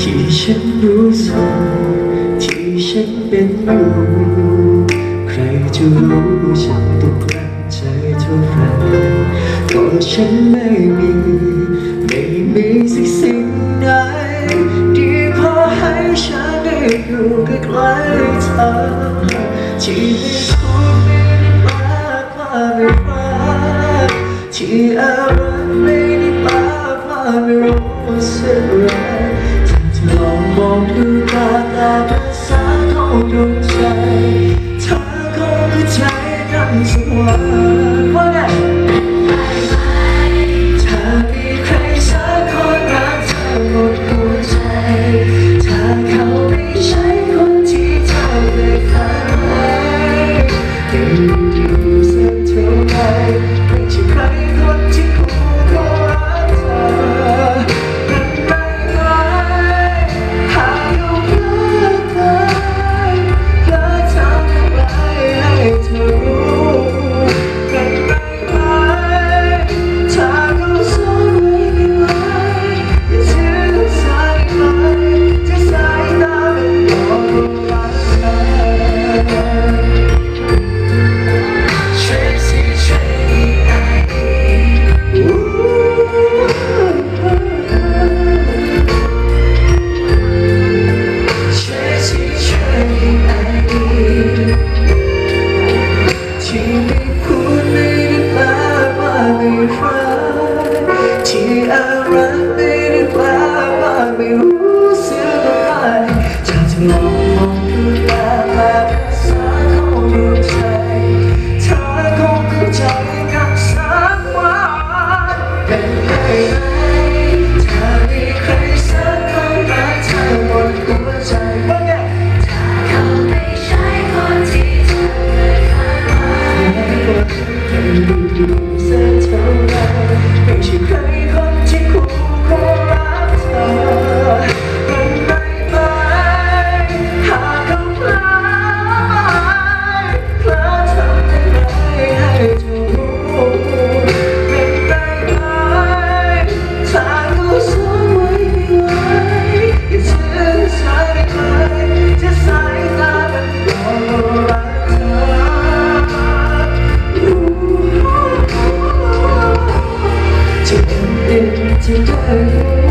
ที่ฉันรู้สึกที่ฉันเป็นอยู่ใครจะรู้ฉันต้องรักนใจเท่าไรก็ฉันไม่มีไม่มีสิ่งใดที่พอให้ฉันได้อยู่ใกล้ๆเธอที่ She ever made it by my mirror, was it right? Time to long. Sent from love, but you could to the earth.